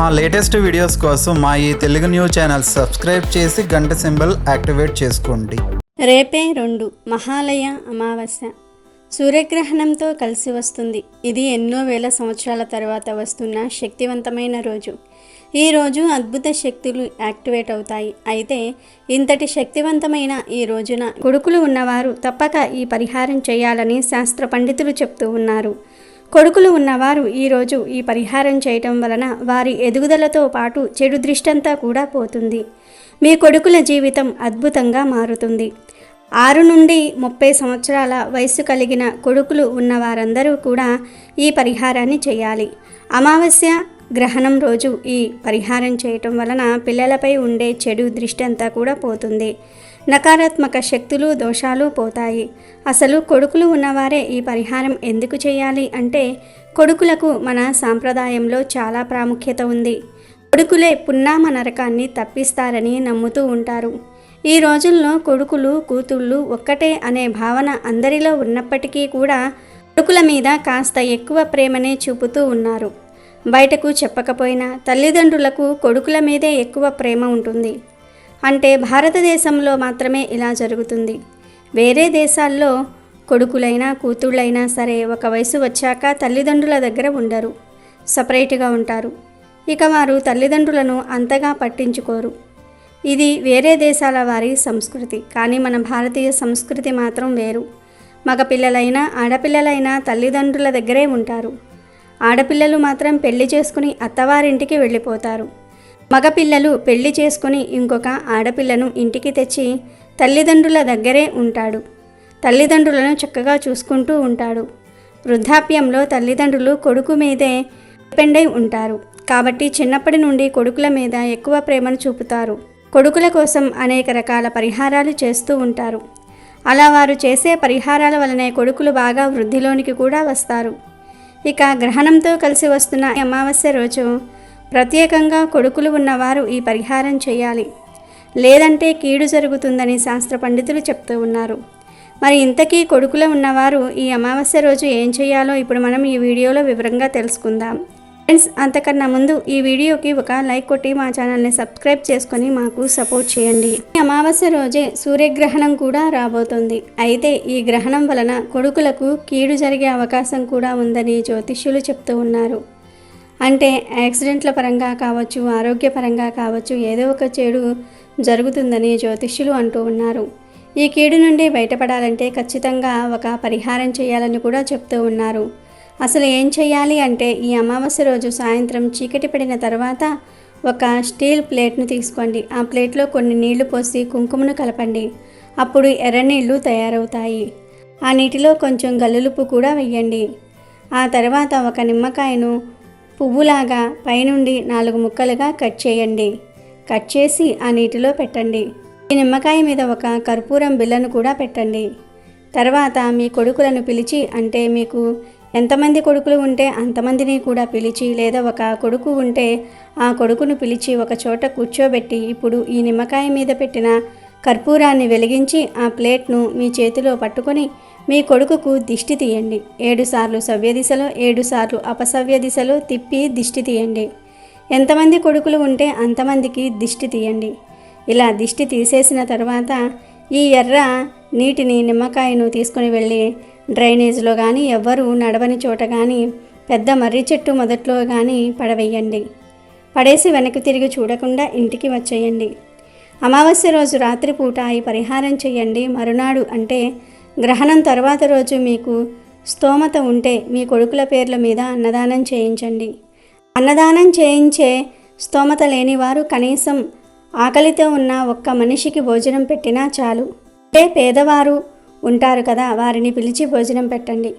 మా latest videos కోసం మా ఈ తెలుగు న్యూస్ ఛానల్ సబ్స్క్రైబ్ చేసి గంట సింబల్ యాక్టివేట్ చేసుకోండి. రేపే రెండు మహాలయ అమావాస్య. సూర్యగ్రహణంతో కలిసి వస్తుంది. ఇది ఎన్నో వేల సంవత్సరాల తర్వాత వస్తున్న శక్తివంతమైన రోజు. ఈ రోజు అద్భుత శక్తులు యాక్టివేట్ అవుతాయి. అయితే ఇంతటి శక్తివంతమైన ఈ రోజున కొడుకులు ఉన్నవారు తప్పక ఈ పరిహారం చేయాలని శాస్త్ర పండితులు చెప్తూ ఉన్నారు. కొడుకులు ఉన్నవారు ఈరోజు ఈ పరిహారం చేయటం వలన వారి ఎదుగుదలతో పాటు చెడు దృష్టంతా కూడా పోతుంది. మీ కొడుకుల జీవితం అద్భుతంగా మారుతుంది. ఆరు నుండి ముప్పై సంవత్సరాల వయసు కలిగిన కొడుకులు ఉన్న వారందరూ కూడా ఈ పరిహారాన్ని చేయాలి. అమావాస్య గ్రహణం రోజు ఈ పరిహారం చేయటం వలన పిల్లలపై ఉండే చెడు దృష్టి అంతా కూడా పోతుంది. నకారాత్మక శక్తులు దోషాలు పోతాయి. అసలు కొడుకులు ఉన్నవారే ఈ పరిహారం ఎందుకు చేయాలి అంటే కొడుకులకు మన సాంప్రదాయంలో చాలా ప్రాముఖ్యత ఉంది. కొడుకులే పున్నామ నరకాన్ని తప్పిస్తారని నమ్ముతూ ఉంటారు. ఈ రోజుల్లో కొడుకులు కూతుళ్ళు ఒక్కటే అనే భావన అందరిలో ఉన్నప్పటికీ కూడా కొడుకుల మీద కాస్త ఎక్కువ ప్రేమనే చూపుతూ ఉన్నారు. బయటకు చెప్పకపోయినా తల్లిదండ్రులకు కొడుకుల మీదే ఎక్కువ ప్రేమ ఉంటుంది. అంటే భారతదేశంలో మాత్రమే ఇలా జరుగుతుంది. వేరే దేశాల్లో కొడుకులైనా కూతుళ్ళైనా సరే ఒక వయసు వచ్చాక తల్లిదండ్రుల దగ్గర ఉండరు సపరేట్గా ఉంటారు. ఇక వారు తల్లిదండ్రులను అంతగా పట్టించుకోరు. ఇది వేరే దేశాల వారి సంస్కృతి కానీ మన భారతీయ సంస్కృతి మాత్రం వేరు. మగపిల్లలైనా ఆడపిల్లలైనా తల్లిదండ్రుల దగ్గరే ఉంటారు. ఆడపిల్లలు మాత్రం పెళ్ళి చేసుకుని అత్తవారింటికి వెళ్ళిపోతారు. మగపిల్లలు పెళ్ళి చేసుకుని ఇంకొక ఆడపిల్లను ఇంటికి తెచ్చి తల్లిదండ్రుల దగ్గరే ఉంటాడు. తల్లిదండ్రులను చక్కగా చూసుకుంటూ ఉంటాడు. వృద్ధాప్యంలో తల్లిదండ్రులు కొడుకు మీదే డిపెండ్ అయి ఉంటారు. కాబట్టి చిన్నప్పటి నుండి కొడుకుల మీద ఎక్కువ ప్రేమను చూపుతారు. కొడుకుల కోసం అనేక రకాల పరిహారాలు చేస్తూ ఉంటారు. అలా వారు చేసే పరిహారాల వలనే కొడుకులు బాగా వృద్ధిలోనికి కూడా వస్తారు. ఇక గ్రహణంతో కలిసి వస్తున్న అమావాస్య రోజు ప్రత్యేకంగా కొడుకులు ఉన్నవారు ఈ పరిహారం చేయాలి. లేదంటే కీడు జరుగుతుందని శాస్త్ర పండితులు చెప్తూ ఉన్నారు. మరి ఇంతకీ కొడుకులో ఉన్నవారు ఈ అమావాస్య రోజు ఏం చేయాలో ఇప్పుడు మనం ఈ వీడియోలో వివరంగా తెలుసుకుందాం. ఫ్రెండ్స్ అంతకన్నా ముందు ఈ వీడియోకి ఒక లైక్ కొట్టి మా ఛానల్ని సబ్స్క్రైబ్ చేసుకొని మాకు సపోర్ట్ చేయండి. ఈ అమావాస్య రోజే సూర్యగ్రహణం కూడా రాబోతోంది. అయితే ఈ గ్రహణం వలన కొడుకులకు కీడు జరిగే అవకాశం కూడా ఉందని జ్యోతిష్యులు చెప్తూ ఉన్నారు. అంటే యాక్సిడెంట్ల పరంగా కావచ్చు ఆరోగ్యపరంగా కావచ్చు ఏదో ఒక చెడు జరుగుతుందని జ్యోతిష్యులు అంటూ ఉన్నారు. ఈ కీడు నుండి బయటపడాలంటే ఖచ్చితంగా ఒక పరిహారం చేయాలని కూడా చెప్తూ ఉన్నారు. అసలు ఏం చేయాలి అంటే ఈ అమావాస్య రోజు సాయంత్రం చీకటి పడిన తర్వాత ఒక స్టీల్ ప్లేట్ను తీసుకోండి. ఆ ప్లేట్లో కొన్ని నీళ్ళు పోసి కుంకుమను కలపండి. అప్పుడు ఎర్రనీళ్ళు తయారవుతాయి. ఆ నీటిలో కొంచెం గల్లులుపు కూడా వెయ్యండి ఆ తర్వాత ఒక నిమ్మకాయను పువ్వులాగా పైనుండి నాలుగు ముక్కలుగా కట్ చేయండి. కట్ చేసి ఆ నీటిలో పెట్టండి. ఈ నిమ్మకాయ మీద ఒక కర్పూరం బిళ్ళను కూడా పెట్టండి. తర్వాత మీ కొడుకులను పిలిచి అంటే మీకు ఎంతమంది కొడుకులు ఉంటే అంతమందిని కూడా పిలిచి లేదా ఒక కొడుకు ఉంటే ఆ కొడుకును పిలిచి ఒక చోట కూర్చోబెట్టి ఇప్పుడు ఈ నిమ్మకాయ మీద పెట్టిన కర్పూరాన్ని వెలిగించి ఆ ప్లేట్ను మీ చేతిలో పట్టుకొని మీ కొడుకుకు దిష్టి తీయండి. ఏడుసార్లు సవ్య దిశలో ఏడుసార్లు అపసవ్య దిశలో తిప్పి దిష్టి తీయండి. ఎంతమంది కొడుకులు ఉంటే అంతమందికి దిష్టి తీయండి. ఇలా దిష్టి తీసేసిన తర్వాత ఈ ఎర్ర నీటిని నిమ్మకాయను తీసుకుని వెళ్ళి డ్రైనేజ్లో కానీ ఎవ్వరూ నడవని చోట కానీ పెద్ద మర్రి చెట్టు మొదట్లో కానీ పడవేయండి. పడేసి వెనక్కి తిరిగి చూడకుండా ఇంటికి వచ్చేయండి. అమావాస్య రోజు రాత్రిపూట ఈ పరిహారం చేయండి మరునాడు అంటే గ్రహణం తర్వాత రోజు మీకు స్తోమత ఉంటే మీ కొడుకుల పేర్ల మీద అన్నదానం చేయించండి. అన్నదానం చేయించే స్తోమత లేనివారు కనీసం ఆకలితో ఉన్న ఒక్క మనిషికి భోజనం పెట్టినా చాలు. అంటే పేదవారు ఉంటారు కదా వారిని పిలిచి భోజనం పెట్టండి.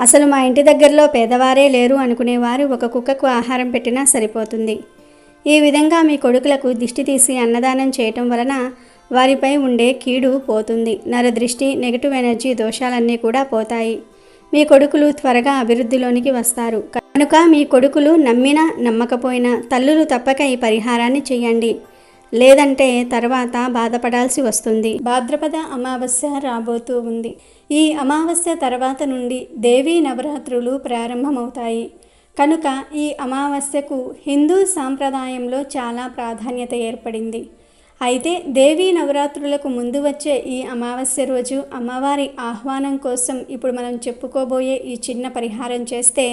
అసలు మా ఇంటి దగ్గరలో పేదవారే లేరు అనుకునేవారు ఒక కుక్కకు ఆహారం పెట్టినా సరిపోతుంది. ఈ విధంగా మీ కొడుకులకు దిష్టి తీసి అన్నదానం చేయటం వలన వారిపై ఉండే కీడు పోతుంది. నరదృష్టి నెగటివ్ ఎనర్జీ దోషాలన్నీ కూడా పోతాయి. మీ కొడుకులు త్వరగా అభివృద్ధిలోనికి వస్తారు. కనుక మీ కొడుకులు నమ్మినా నమ్మకపోయినా తల్లులు తప్పక ఈ పరిహారాన్ని చేయండి. లేదంటే తర్వాత బాధపడాల్సి వస్తుంది. భాద్రపద అమావాస్య రాబోతూ ఉంది. ఈ అమావాస్య తర్వాత నుండి దేవీ నవరాత్రులు ప్రారంభమవుతాయి. కనుక ఈ అమావాస్యకు హిందూ సాంప్రదాయంలో చాలా ప్రాధాన్యత ఏర్పడింది. అయితే దేవీ నవరాత్రులకు ముందు వచ్చే ఈ అమావాస్య రోజు అమ్మవారి ఆహ్వానం కోసం ఇప్పుడు మనం చెప్పుకోబోయే ఈ చిన్న పరిహారం చేస్తే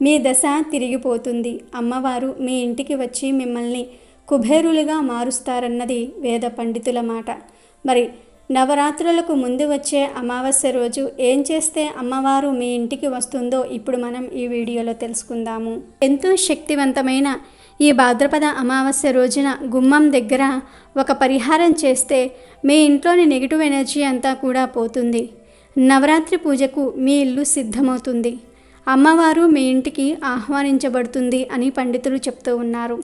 మీ దశ తిరిగిపోతుంది. అమ్మవారు మీ ఇంటికి వచ్చి మిమ్మల్ని కుబేరులుగా మారుస్తారన్నది వేద పండితుల మాట. మరి నవరాత్రులకు ముందు వచ్చే అమావాస్య రోజు ఏం చేస్తే అమ్మవారు మీ ఇంటికి వస్తుందో ఇప్పుడు మనం ఈ వీడియోలో తెలుసుకుందాము. ఎంతో శక్తివంతమైన ఈ భాద్రపద అమావాస్య రోజున గుమ్మం దగ్గర ఒక పరిహారం చేస్తే మీ ఇంట్లోని నెగిటివ్ ఎనర్జీ అంతా కూడా పోతుంది. నవరాత్రి పూజకు మీ ఇల్లు సిద్ధమవుతుంది. అమ్మవారు మీ ఇంటికి ఆహ్వానించబడుతుంది అని పండితులు చెప్తూ ఉన్నారు.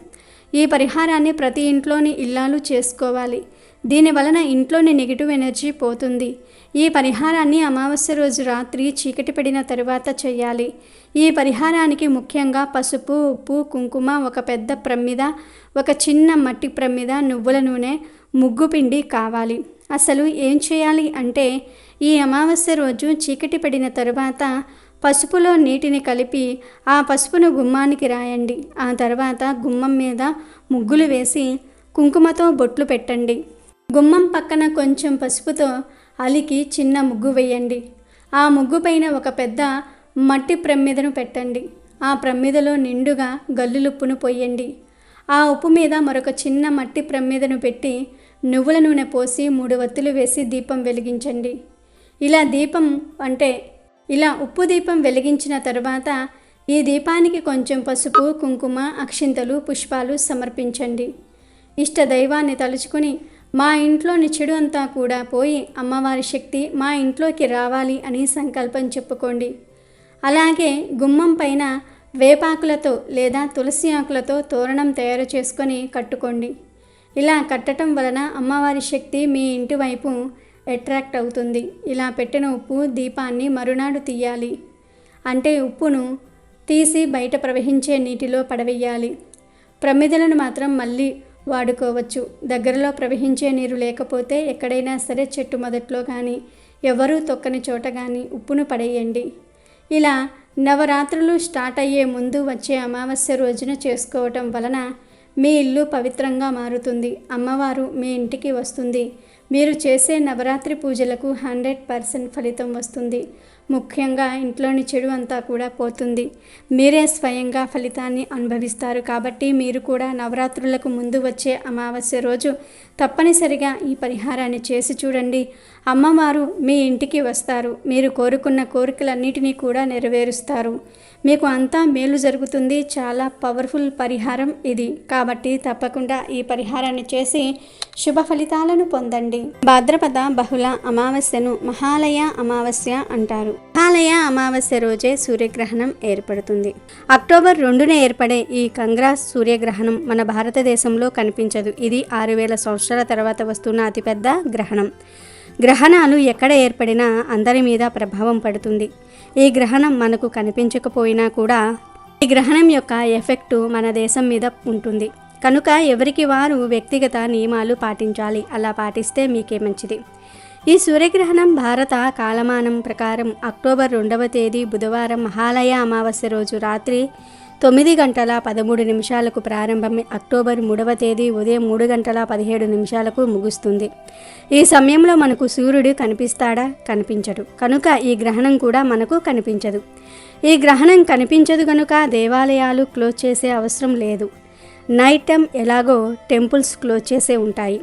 ఈ పరిహారాన్ని ప్రతి ఇంట్లోని ఇల్లాలు చేసుకోవాలి. దీని వలన ఇంట్లోని నెగిటివ్ ఎనర్జీ పోతుంది. ఈ పరిహారాన్ని అమావాస్య రోజు రాత్రి చీకటి పడిన తరువాత చేయాలి. ఈ పరిహారానికి ముఖ్యంగా పసుపు ఉప్పు కుంకుమ ఒక పెద్ద ప్రమ్మిద ఒక చిన్న మట్టి ప్రమ్మిద నువ్వుల నూనె ముగ్గు పిండి కావాలి. అసలు ఏం చేయాలి అంటే ఈ అమావాస్య రోజు చీకటి పడిన తరువాత పసుపులో నీటిని కలిపి ఆ పసుపును గుమ్మానికి రాయండి. ఆ తర్వాత గుమ్మం మీద ముగ్గులు వేసి కుంకుమతో బొట్లు పెట్టండి. గుమ్మం పక్కన కొంచెం పసుపుతో అలికి చిన్న ముగ్గు వేయండి. ఆ ముగ్గు పైన ఒక పెద్ద మట్టి ప్రమ్మిదను పెట్టండి. ఆ ప్రమ్మిదలో నిండుగా గల్లులుప్పును పొయ్యండి. ఆ ఉప్పు మీద మరొక చిన్న మట్టి ప్రమ్మిదను పెట్టి నువ్వుల నూనె పోసి మూడు వత్తులు వేసి దీపం వెలిగించండి. ఇలా దీపం అంటే ఇలా ఉప్పు దీపం వెలిగించిన తరువాత ఈ దీపానికి కొంచెం పసుపు కుంకుమ అక్షింతలు పుష్పాలు సమర్పించండి. ఇష్ట దైవాన్ని తలుచుకుని మా ఇంట్లోని చెడు అంతా కూడా పోయి అమ్మవారి శక్తి మా ఇంట్లోకి రావాలి అని సంకల్పం చెప్పుకోండి. అలాగే గుమ్మం పైన వేపాకులతో లేదా తులసి ఆకులతో తోరణం తయారు చేసుకొని కట్టుకోండి. ఇలా కట్టడం వలన అమ్మవారి శక్తి మీ ఇంటి వైపు అట్రాక్ట్ అవుతుంది. ఇలా పెట్టిన ఉప్పు దీపాన్ని మరునాడు తీయాలి. అంటే ఉప్పును తీసి బయట ప్రవహించే నీటిలో పడవేయాలి. ప్రమిదలను మాత్రం మళ్ళీ వాడుకోవచ్చు. దగ్గరలో ప్రవహించే నీరు లేకపోతే ఎక్కడైనా సరే చెట్టు మొదట్లో కానీ ఎవరూ తొక్కని చోట కానీ ఉప్పును పడేయండి. ఇలా నవరాత్రులు స్టార్ట్ అయ్యే ముందు వచ్చే అమావాస్య రోజున చేసుకోవటం వలన మీ ఇల్లు పవిత్రంగా మారుతుంది. అమ్మవారు మీ ఇంటికి వస్తుంది. మీరు చేసే నవరాత్రి పూజలకు హండ్రెడ్ పర్సెంట్ ఫలితం వస్తుంది. ముఖ్యంగా ఇంట్లోని చెడు అంతా కూడా పోతుంది. మీరే స్వయంగా ఫలితాన్ని అనుభవిస్తారు కాబట్టి మీరు కూడా నవరాత్రులకు ముందు వచ్చే అమావాస్య రోజు తప్పనిసరిగా ఈ పరిహారాన్ని చేసి చూడండి. అమ్మవారు మీ ఇంటికి వస్తారు. మీరు కోరుకున్న కోరికలన్నిటినీ కూడా నెరవేరుస్తారు. మీకు అంతా మేలు జరుగుతుంది. చాలా పవర్ఫుల్ పరిహారం ఇది. కాబట్టి తప్పకుండా ఈ పరిహారాన్ని చేసి శుభ ఫలితాలను పొందండి. భాద్రపద బహుళ అమావాస్యను మహాలయ అమావాస్య అంటారు. మహాలయ అమావాస్య రోజే సూర్యగ్రహణం ఏర్పడుతుంది. అక్టోబర్ రెండున ఏర్పడే ఈ కంగ్రాస్ సూర్యగ్రహణం మన భారతదేశంలో కనిపించదు. ఇది ఆరు వేల సంవత్సరాల తర్వాత వస్తున్న అతిపెద్ద గ్రహణం. గ్రహణాలు ఎక్కడ ఏర్పడినా అందరి మీద ప్రభావం పడుతుంది. ఈ గ్రహణం మనకు కనిపించకపోయినా కూడా ఈ గ్రహణం యొక్క ఎఫెక్టు మన దేశం మీద ఉంటుంది. కనుక ఎవరికి వారు వ్యక్తిగత నియమాలు పాటించాలి? అలా పాటిస్తే మీకే మంచిది. ఈ సూర్యగ్రహణం భారత కాలమానం ప్రకారం అక్టోబర్ రెండవ తేదీ బుధవారం మహాలయ అమావాస్య రోజు రాత్రి తొమ్మిది గంటల పదమూడు నిమిషాలకు ప్రారంభమై అక్టోబర్ మూడవ తేదీ ఉదయం మూడు గంటల పదిహేడు నిమిషాలకు ముగుస్తుంది. ఈ సమయంలో మనకు సూర్యుడు కనిపిస్తాడా? కనిపించడు. కనుక ఈ గ్రహణం కూడా మనకు కనిపించదు. ఈ గ్రహణం కనిపించదు కనుక దేవాలయాలు క్లోజ్ చేసే అవసరం లేదు. నైట్ టైం ఎలాగో టెంపుల్స్ క్లోజ్ చేసే ఉంటాయి.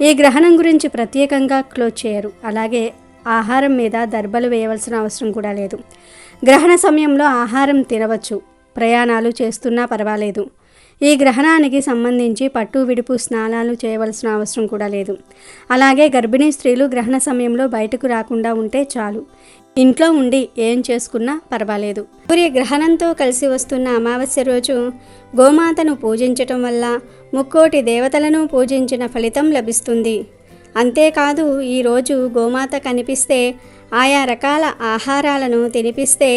ఈ గ్రహణం గురించి ప్రత్యేకంగా క్లోజ్ చేయరు. అలాగే ఆహారం మీద దర్బలు వేయవలసిన అవసరం కూడా లేదు. గ్రహణ సమయంలో ఆహారం తినవచ్చు. ప్రయాణాలు చేస్తున్నా పర్వాలేదు. ఈ గ్రహణానికి సంబంధించి పట్టు విడుపు స్నానాలు చేయవలసిన అవసరం కూడా లేదు. అలాగే గర్భిణీ స్త్రీలు గ్రహణ సమయంలో బయటకు రాకుండా ఉంటే చాలు. ఇంట్లో ఉండి ఏం చేసుకున్నా పర్వాలేదు. సూర్య గ్రహణంతో కలిసి వస్తున్న అమావాస్య రోజు గోమాతను పూజించటం వల్ల ముక్కోటి దేవతలను పూజించిన ఫలితం లభిస్తుంది. అంతేకాదు ఈరోజు గోమాత కనిపిస్తే ఆయా రకాల ఆహారాలను తినిపిస్తే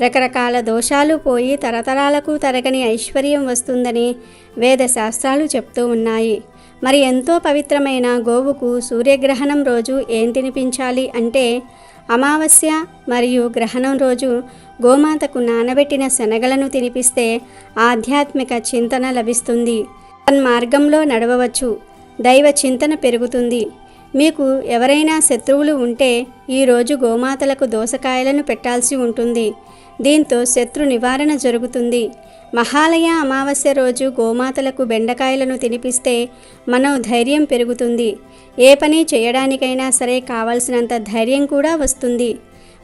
రకరకాల దోషాలు పోయి తరతరాలకు తరగని ఐశ్వర్యం వస్తుందని వేద శాస్త్రాలు చెప్తూ ఉన్నాయి. మరి ఎంతో పవిత్రమైన గోవుకు సూర్యగ్రహణం రోజు ఏం తినిపించాలి అంటే అమావాస్య మరియు గ్రహణం రోజు గోమాతకు నానబెట్టిన శనగలను తినిపిస్తే ఆధ్యాత్మిక చింతన లభిస్తుంది. మార్గంలో నడవవచ్చు. దైవ చింతన పెరుగుతుంది. మీకు ఎవరైనా శత్రువులు ఉంటే ఈరోజు గోమాతలకు దోసకాయలను పెట్టాల్సి ఉంటుంది. దీంతో శత్రు నివారణ జరుగుతుంది. మహాలయ అమావాస్య రోజు గోమాతలకు బెండకాయలను తినిపిస్తే మనోధైర్యం పెరుగుతుంది. ఏ పని చేయడానికైనా సరే కావలసినంత ధైర్యం కూడా వస్తుంది.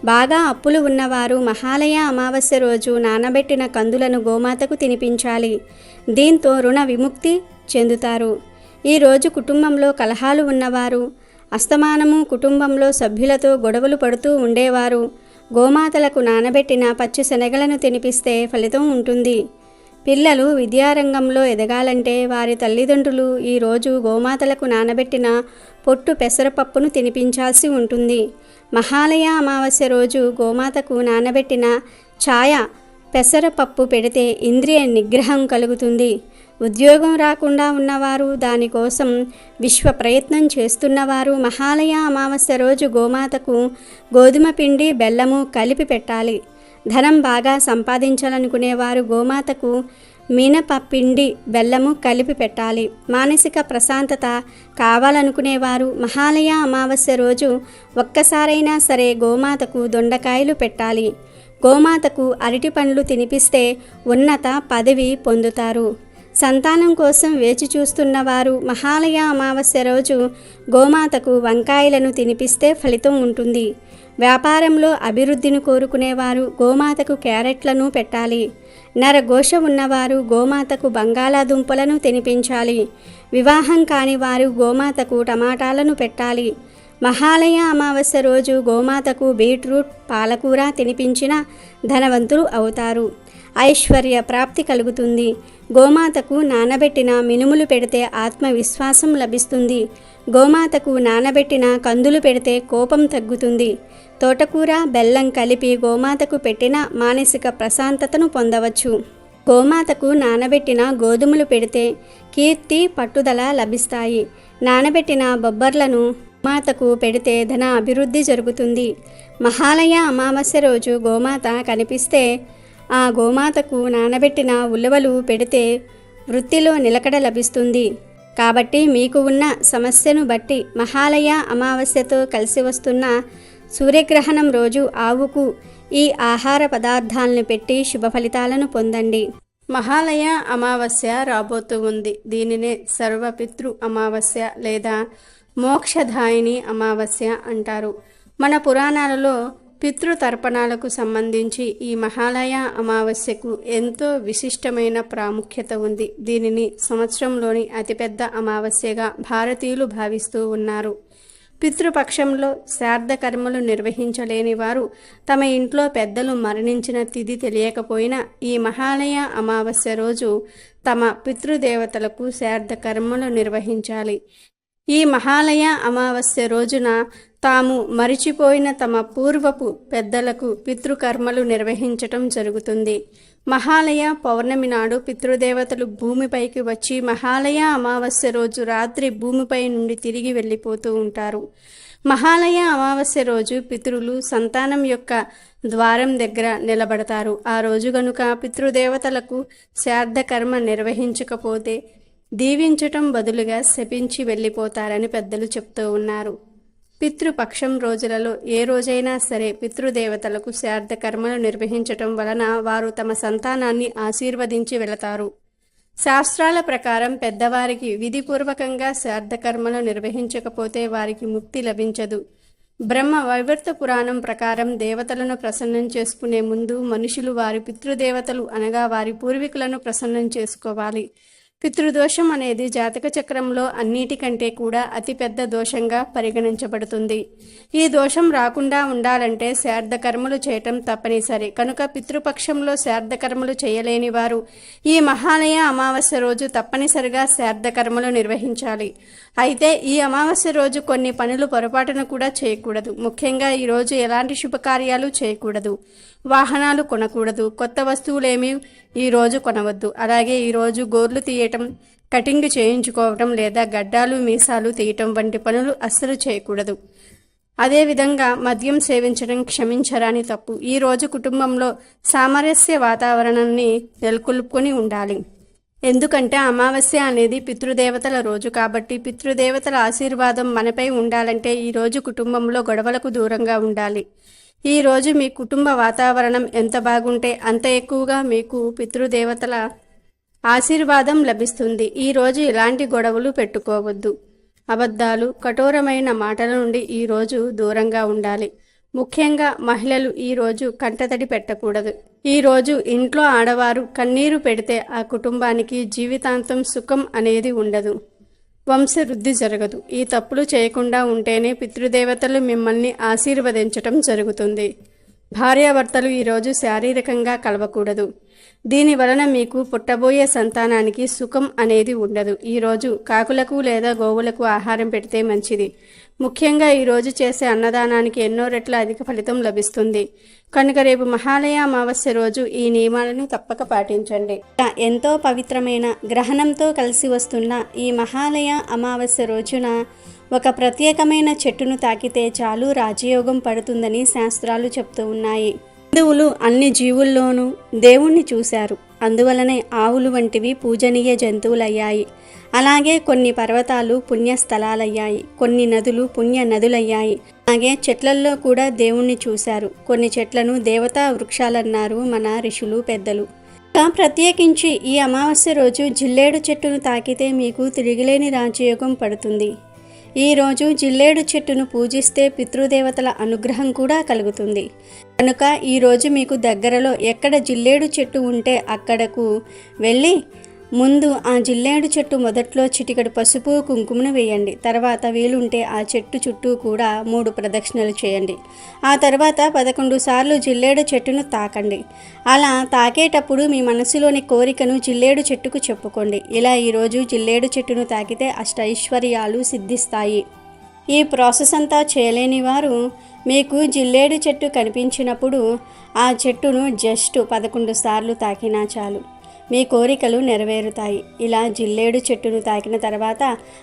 బాగా అప్పులు ఉన్నవారు మహాలయ అమావాస్య రోజు నానబెట్టిన కందులను గోమాతకు తినిపించాలి. దీంతో రుణ విముక్తి చెందుతారు. ఈరోజు కుటుంబంలో కలహాలు ఉన్నవారు అస్తమానము కుటుంబంలో సభ్యులతో గొడవలు పడుతూ ఉండేవారు. గోమాతలకు నానబెట్టిన పచ్చి శనగలను తినిపిస్తే ఫలితం ఉంటుంది. పిల్లలు విద్యారంగంలో ఎదగాలంటే వారి తల్లిదండ్రులు ఈరోజు గోమాతలకు నానబెట్టిన పొట్టు పెసరపప్పును తినిపించాల్సి ఉంటుంది. మహాలయ అమావాస్య రోజు గోమాతకు నానబెట్టిన ఛాయ పెసరపప్పు పెడితే ఇంద్రియ నిగ్రహం కలుగుతుంది. ఉద్యోగం రాకుండా ఉన్నవారు దానికోసం విశ్వ ప్రయత్నం చేస్తున్నవారు మహాలయ అమావాస్య రోజు గోమాతకు గోధుమ పిండి బెల్లము కలిపి పెట్టాలి. ధనం బాగా సంపాదించాలనుకునేవారు గోమాతకు మినప పిండి బెల్లము కలిపి పెట్టాలి. మానసిక ప్రశాంతత కావాలనుకునేవారు మహాలయ అమావాస్య రోజు ఒక్కసారైనా సరే గోమాతకు దొండకాయలు పెట్టాలి. గోమాతకు అరటి పండ్లు తినిపిస్తే ఉన్నత పదవి పొందుతారు. సంతానం కోసం వేచి చూస్తున్న వారు మహాలయ అమావాస్య రోజు గోమాతకు వంకాయలను తినిపిస్తే ఫలితం ఉంటుంది. వ్యాపారంలో అభివృద్ధిని కోరుకునేవారు గోమాతకు క్యారెట్లను పెట్టాలి. నరఘోష ఉన్నవారు గోమాతకు బంగాళాదుంపలను తినిపించాలి. వివాహం కాని వారు గోమాతకు టమాటాలను పెట్టాలి. మహాలయ అమావాస్య రోజు గోమాతకు బీట్రూట్ పాలకూర తినిపించిన ధనవంతులు అవుతారు. ఐశ్వర్య ప్రాప్తి కలుగుతుంది. గోమాతకు నానబెట్టిన మినుములు పెడితే ఆత్మవిశ్వాసం లభిస్తుంది. గోమాతకు నానబెట్టిన కందులు పెడితే కోపం తగ్గుతుంది. తోటకూర బెల్లం కలిపి గోమాతకు పెట్టిన మానసిక ప్రశాంతతను పొందవచ్చు. గోమాతకు నానబెట్టిన గోధుమలు పెడితే కీర్తి పట్టుదల లభిస్తాయి. నానబెట్టిన బొబ్బర్లను గోమాతకు పెడితే ధన అభివృద్ధి జరుగుతుంది. మహాలయ అమావాస్య రోజు గోమాత కనిపిస్తే ఆ గోమాతకు నానబెట్టిన ఉలవలు పెడితే వృత్తిలో నిలకడ లభిస్తుంది. కాబట్టి మీకు ఉన్న సమస్యను బట్టి మహాలయ అమావాస్యతో కలిసి వస్తున్న సూర్యగ్రహణం రోజు ఆవుకు ఈ ఆహార పదార్థాలను పెట్టి శుభ ఫలితాలను పొందండి. మహాలయ అమావాస్య రాబోతూ ఉంది. దీనినే సర్వపితృ అమావాస్య లేదా మోక్షధాయిని అమావాస్య అంటారు. మన పురాణాలలో పితృతర్పణాలకు సంబంధించి ఈ మహాలయ అమావాస్యకు ఎంతో విశిష్టమైన ప్రాముఖ్యత ఉంది. దీనిని సంవత్సరంలోని అతిపెద్ద అమావాస్యగా భారతీయులు భావిస్తూ ఉన్నారు. పితృపక్షంలో శ్రాద్ధ కర్మలు నిర్వహించలేని వారు తమ ఇంట్లో పెద్దలు మరణించిన తిథి తెలియకపోయినా ఈ మహాలయ అమావాస్య రోజు తమ పితృదేవతలకు శ్రాద్ధ కర్మలు నిర్వహించాలి. ఈ మహాలయ అమావాస్య రోజున తాము మరిచిపోయిన తమ పూర్వపు పెద్దలకు పితృకర్మలు నిర్వహించటం జరుగుతుంది. మహాలయ పౌర్ణమి నాడు పితృదేవతలు భూమిపైకి వచ్చి మహాలయ అమావాస్య రోజు రాత్రి భూమిపై నుండి తిరిగి వెళ్ళిపోతూ ఉంటారు. మహాలయ అమావాస్య రోజు పితృలు సంతానం యొక్క ద్వారం దగ్గర నిలబడతారు. ఆ రోజు గనుక పితృదేవతలకు శ్రాద్ధ కర్మ నిర్వహించకపోతే దీవించటం బదులుగా శపించి వెళ్ళిపోతారని పెద్దలు చెప్తూ ఉన్నారు. పితృపక్షం రోజులలో ఏ రోజైనా సరే పితృదేవతలకు శ్రాద్ధ కర్మలు నిర్వహించటం వలన వారు తమ సంతానాన్ని ఆశీర్వదించి వెళతారు. శాస్త్రాల ప్రకారం పెద్దవారికి విధిపూర్వకంగా శ్రాద్ధ కర్మలు నిర్వహించకపోతే వారికి ముక్తి లభించదు. బ్రహ్మ వైవర్త పురాణం ప్రకారం దేవతలను ప్రసన్నం చేసుకునే ముందు మనుషులు వారి పితృదేవతలు అనగా వారి పూర్వీకులను ప్రసన్నం చేసుకోవాలి. పితృదోషం అనేది జాతక చక్రంలో అన్నిటికంటే కూడా అతిపెద్ద దోషంగా పరిగణించబడుతుంది. ఈ దోషం రాకుండా ఉండాలంటే శ్రాద్ధ కర్మలు చేయటం తప్పనిసరి. కనుక పితృపక్షంలో శ్రాద్ధ కర్మలు చేయలేని వారు ఈ మహాలయ అమావాస్య రోజు తప్పనిసరిగా శ్రాద్ధ కర్మలు నిర్వహించాలి. అయితే ఈ అమావాస్య రోజు కొన్ని పనులు పొరపాటున కూడా చేయకూడదు. ముఖ్యంగా ఈ రోజు ఎలాంటి శుభకార్యాలు చేయకూడదు. వాహనాలు కొనకూడదు. కొత్త వస్తువులేమీ ఈ రోజు కొనవద్దు. అలాగే ఈరోజు గోర్లు తీయటం కటింగ్ చేయించుకోవటం లేదా గడ్డాలు మీసాలు తీయటం వంటి పనులు అస్సలు చేయకూడదు. అదేవిధంగా మద్యం సేవించడం క్షమించరాని తప్పు. ఈ రోజు కుటుంబంలో సామరస్య వాతావరణాన్ని నెలకొల్పుకొని ఉండాలి. ఎందుకంటే అమావాస్య అనేది పితృదేవతల రోజు కాబట్టి పితృదేవతల ఆశీర్వాదం మనపై ఉండాలంటే ఈ రోజు కుటుంబంలో గొడవలకు దూరంగా ఉండాలి. ఈరోజు మీ కుటుంబ వాతావరణం ఎంత బాగుంటే అంత ఎక్కువగా మీకు పితృదేవతల ఆశీర్వాదం లభిస్తుంది. ఈరోజు ఇలాంటి గొడవలు పెట్టుకోవద్దు. అబద్ధాలు కఠోరమైన మాటల నుండి ఈ రోజు దూరంగా ఉండాలి. ముఖ్యంగా మహిళలు ఈరోజు కంటతడి పెట్టకూడదు. ఈ రోజు ఇంట్లో ఆడవారు కన్నీరు పెడితే ఆ కుటుంబానికి జీవితాంతం సుఖం అనేది ఉండదు. వంశవృద్ధి జరగదు. ఈ తప్పులు చేయకుండా ఉంటేనే పితృదేవతలు మిమ్మల్ని ఆశీర్వదించటం జరుగుతుంది. భార్యాభర్తలు ఈరోజు శారీరకంగా కలవకూడదు. దీని వలన మీకు పుట్టబోయే సంతానానికి సుఖం అనేది ఉండదు. ఈరోజు కాకులకు లేదా గోవులకు ఆహారం పెడితే మంచిది. ముఖ్యంగా ఈరోజు చేసే అన్నదానానికి ఎన్నో రెట్ల అధిక ఫలితం లభిస్తుంది. కనుక రేపు మహాలయ అమావాస్య రోజు ఈ నియమాలను తప్పక పాటించండి. ఎంతో పవిత్రమైన గ్రహణంతో కలిసి వస్తున్న ఈ మహాలయ అమావాస్య రోజున ఒక ప్రత్యేకమైన చెట్టును తాకితే చాలు రాజయోగం పడుతుందని శాస్త్రాలు చెప్తూ ఉన్నాయి. హిందువులు అన్ని జీవుల్లోనూ దేవుణ్ణి చూశారు. అందువలనే ఆవులు వంటివి పూజనీయ జంతువులయ్యాయి. అలాగే కొన్ని పర్వతాలు పుణ్యస్థలాలయ్యాయి. కొన్ని నదులు పుణ్య నదులయ్యాయి అలాగే చెట్లల్లో కూడా దేవుణ్ణి చూశారు. కొన్ని చెట్లను దేవతా వృక్షాలన్నారు మన ఋషులు పెద్దలు. ఇంకా ప్రత్యేకించి ఈ అమావాస్య రోజు జిల్లేడు చెట్టును తాకితే మీకు తిరిగిలేని రాజయోగం పడుతుంది. ఈరోజు జిల్లేడు చెట్టును పూజిస్తే పితృదేవతల అనుగ్రహం కూడా కలుగుతుంది. కనుక ఈరోజు మీకు దగ్గరలో ఎక్కడ జిల్లేడు చెట్టు ఉంటే అక్కడకు వెళ్ళి ముందు ఆ జిల్లేడు చెట్టు మొదట్లో చిటికడు పసుపు కుంకుమను వేయండి. తర్వాత వీలుంటే ఆ చెట్టు చుట్టూ కూడా మూడు ప్రదక్షిణలు చేయండి. ఆ తర్వాత పదకొండు సార్లు జిల్లేడు చెట్టును తాకండి. అలా తాకేటప్పుడు మీ మనసులోని కోరికను జిల్లేడు చెట్టుకు చెప్పుకోండి. ఇలా ఈరోజు జిల్లేడు చెట్టును తాకితే అష్టైశ్వర్యాలు సిద్ధిస్తాయి. ఈ ప్రాసెస్ అంతా చేయలేని వారు మీకు జిల్లేడు చెట్టు కనిపించినప్పుడు ఆ చెట్టును జస్ట్ పదకొండు సార్లు తాకినా చాలు. మీ కోరికలు నెరవేరుతాయి. ఇలా జిల్లేడు చెట్టును తాకిన తర్వాత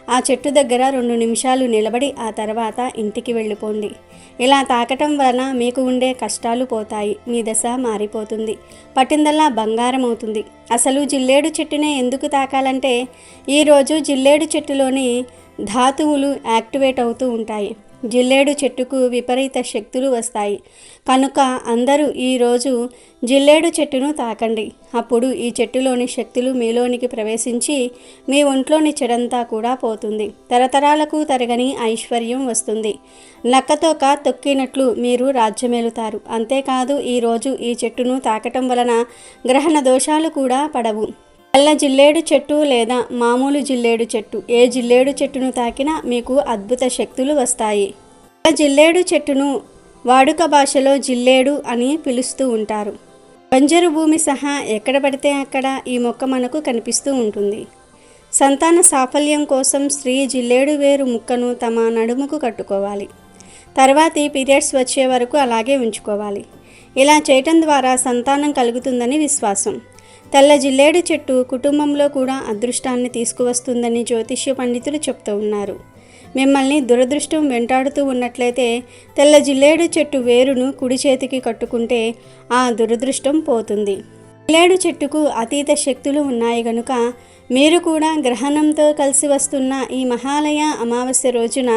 ఆ చెట్టు దగ్గర రెండు నిమిషాలు నిలబడి ఆ తర్వాత ఇంటికి వెళ్ళిపోండి. ఇలా తాకటం వలన మీకు ఉండే కష్టాలు పోతాయి. మీ దశ మారిపోతుంది. పట్టిందల్లా బంగారం అవుతుంది అసలు జిల్లేడు చెట్టునే ఎందుకు తాకాలంటే ఈరోజు జిల్లేడు చెట్టులోని ధాతువులు యాక్టివేట్ అవుతూ ఉంటాయి. జిల్లేడు చెట్టుకు విపరీత శక్తులు వస్తాయి. కనుక అందరూ ఈరోజు జిల్లేడు చెట్టును తాకండి. అప్పుడు ఈ చెట్టులోని శక్తులు మీలోనికి ప్రవేశించి మీ ఒంట్లోని చెడంతా కూడా పోతుంది. తరతరాలకు తరగని ఐశ్వర్యం వస్తుంది. నక్కతోక తొక్కినట్లు మీరు రాజ్యమేలుతారు. అంతేకాదు ఈరోజు ఈ చెట్టును తాకటం వలన గ్రహణ దోషాలు కూడా పడవు. తెల్ల జిల్లేడు చెట్టు లేదా మామూలు జిల్లేడు చెట్టు. ఏ జిల్లేడు చెట్టును తాకినా మీకు అద్భుత శక్తులు వస్తాయి. తెల్ల జిల్లేడు చెట్టును వాడుక భాషలో జిల్లేడు అని పిలుస్తూ ఉంటారు. బంజరు భూమి సహా ఎక్కడ పడితే అక్కడ ఈ మొక్క మనకు కనిపిస్తూ ఉంటుంది. సంతాన సాఫల్యం కోసం స్త్రీ జిల్లేడు వేరు ముక్కను తమ నడుముకు కట్టుకోవాలి. తర్వాతి పీరియడ్స్ వచ్చే వరకు అలాగే ఉంచుకోవాలి. ఇలా చేయటం ద్వారా సంతానం కలుగుతుందని విశ్వాసం. తెల్ల జిల్లేడు చెట్టు కుటుంబంలో కూడా అదృష్టాన్ని తీసుకువస్తుందని జ్యోతిష్య పండితులు చెప్తూ ఉన్నారు. మిమ్మల్ని దురదృష్టం వెంటాడుతూ ఉన్నట్లయితే తెల్ల జిల్లేడు చెట్టు వేరును కుడి చేతికి కట్టుకుంటే ఆ దురదృష్టం పోతుంది. జిల్లేడు చెట్టుకు అతీత శక్తులు ఉన్నాయి గనుక మీరు కూడా గ్రహణంతో కలిసి వస్తున్న ఈ మహాలయ అమావాస్య రోజున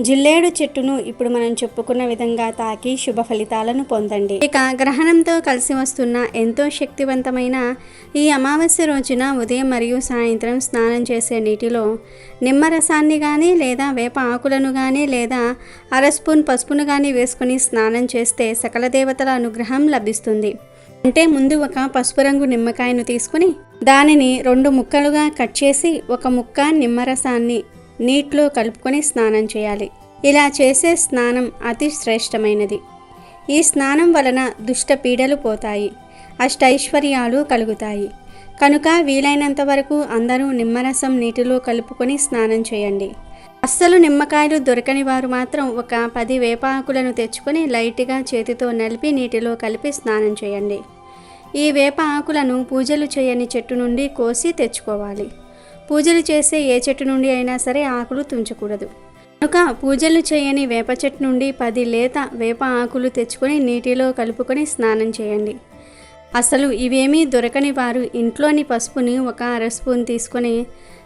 జిల్లేడు చెట్టును ఇప్పుడు మనం చెప్పుకున్న విధంగా తాకి శుభ ఫలితాలను పొందండి. ఇక గ్రహణంతో కలిసి వస్తున్న ఎంతో శక్తివంతమైన ఈ అమావాస్య రోజున ఉదయం మరియు సాయంత్రం స్నానం చేసే నీటిలో నిమ్మరసాన్ని కానీ లేదా వేప ఆకులను కానీ లేదా అర స్పూన్ పసుపును కానీ వేసుకుని స్నానం చేస్తే సకల దేవతల అనుగ్రహం లభిస్తుంది. అంటే ముందు ఒక పసుపు రంగు నిమ్మకాయను తీసుకుని దానిని రెండు ముక్కలుగా కట్ చేసి ఒక ముక్క నిమ్మరసాన్ని నీటిలో కలుపుకొని స్నానం చేయాలి. ఇలా చేసే స్నానం అతి శ్రేష్టమైనది. ఈ స్నానం వలన దుష్ట పీడలు పోతాయి. అష్టైశ్వర్యాలు కలుగుతాయి. కనుక వీలైనంత వరకు అందరూ నిమ్మరసం నీటిలో కలుపుకొని స్నానం చేయండి. అస్సలు నిమ్మకాయలు దొరకని వారు మాత్రం ఒక పది వేపాకులను తెచ్చుకొని లైట్గా చేతితో నలిపి నీటిలో కలిపి స్నానం చేయండి. ఈ వేప ఆకులను పూజలు చేయని చెట్టు నుండి కోసి తెచ్చుకోవాలి. పూజలు చేసే ఏ చెట్టు నుండి అయినా సరే ఆకులు తుంచకూడదు. కనుక పూజలు చేయని వేప చెట్టు నుండి పది లేత వేప ఆకులు తెచ్చుకొని నీటిలో కలుపుకొని స్నానం చేయండి. అసలు ఇవేమీ దొరకని వారు ఇంట్లోని పసుపుని ఒక అర స్పూన్ తీసుకొని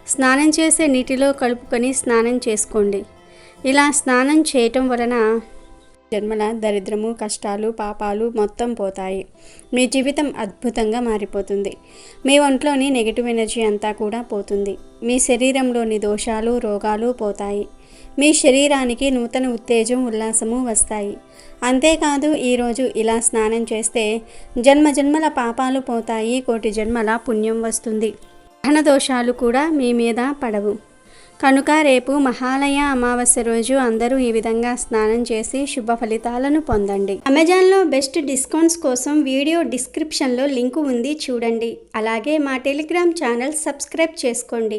స్నానం చేసే నీటిలో కలుపుకొని స్నానం చేసుకోండి. ఇలా స్నానం చేయటం వలన జన్మల దరిద్రము కష్టాలు పాపాలు మొత్తం పోతాయి. మీ జీవితం అద్భుతంగా మారిపోతుంది. మీ ఒంట్లోని నెగిటివ్ ఎనర్జీ అంతా కూడా పోతుంది. మీ శరీరంలోని దోషాలు రోగాలు పోతాయి. మీ శరీరానికి నూతన ఉత్తేజం ఉల్లాసము వస్తాయి. అంతేకాదు ఈరోజు ఇలా స్నానం చేస్తే జన్మ జన్మల పాపాలు పోతాయి కోటి జన్మల పుణ్యం వస్తుంది. గ్రహణ దోషాలు కూడా మీ మీద పడవు. కనుక రేపు మహాలయ అమావాస్య రోజు అందరూ ఈ విధంగా స్నానం చేసి శుభ ఫలితాలను పొందండి. అమెజాన్లో బెస్ట్ డిస్కౌంట్స్ కోసం వీడియో డిస్క్రిప్షన్లో లింకు ఉంది చూడండి. అలాగే మా టెలిగ్రామ్ ఛానల్ సబ్స్క్రైబ్ చేసుకోండి.